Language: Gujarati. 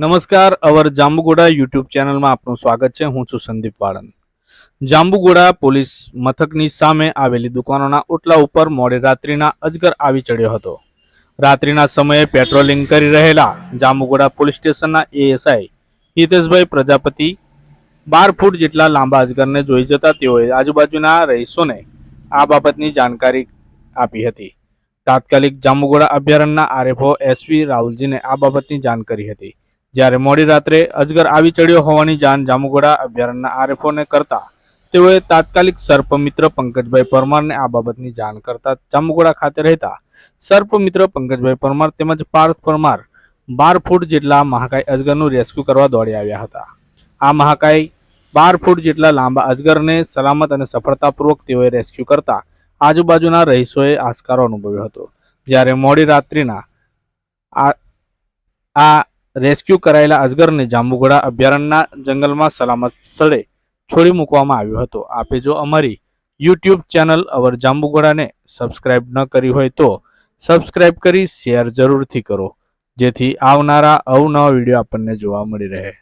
નમસ્કાર, અવર જાંબુગોડા યુટ્યુબ ચેનલમાં આપનું સ્વાગત છે. હું છું સંદીપ વાળંદ. જાંબુગોડા પોલીસ મથકની સામે આવેલી દુકાનોના ઓટલા ઉપર મોડી રાત્રિના અજગર આવી ચડ્યો હતો. રાત્રિના સમયે પેટ્રોલિંગ કરી રહેલા જાંબુગોડા પોલીસ સ્ટેશનના એએસઆઈ હિતેશભાઈ પ્રજાપતિ બાર ફૂટ જેટલા લાંબા અજગરને જોઈ જતા તેઓએ આજુબાજુના રહીશોને આ બાબતની જાણકારી આપી હતી. તાત્કાલિક જાંબુગોડા અભયારણ્યના આરએફઓ એસવી રાહુલજીને આ બાબતની જાણ કરી હતી. જ્યારે મોડી રાત્રે અજગર આવી ચડ્યો હોવાની જાણ જામુગોડા અભયારણ્યના આરએફઓને કરતા, તેઓએ તાત્કાલિક સર્પમિત્ર પંકજભાઈ પરમારને આ બાબતની જાણ કરતા જામુગોડા ખાતે રહેતા સર્પમિત્ર પંકજભાઈ પરમાર તેમજ પાર્થ પરમાર બાર ફૂટ જેટલા મહાકાય અજગરનું રેસ્ક્યુ કરવા દોડી આવ્યા હતા. આ મહાકાય બાર ફૂટ જેટલા લાંબા અજગરને સલામત અને સફળતાપૂર્વક તેઓએ રેસ્ક્યુ કરતા આજુબાજુના રહીશોએ આસકારો અનુભવ્યો હતો. જ્યારે મોડી રાત્રિના આ રેસ્ક્યુ કરાયેલા અજગરને જાંબુગોડા અભયારણ્યના જંગલમાં સલામત સ્થળે છોડી મૂકવામાં આવ્યો હતો. આપે જો અમારી યુટ્યુબ ચેનલ અવર જાંબુગોડાને સબસ્ક્રાઇબ ન કરી હોય તો સબસ્ક્રાઇબ કરી શેર જરૂરથી કરો. જેથી આવનારા અવનવા વીડિયો આપણને જોવા મળી રહે.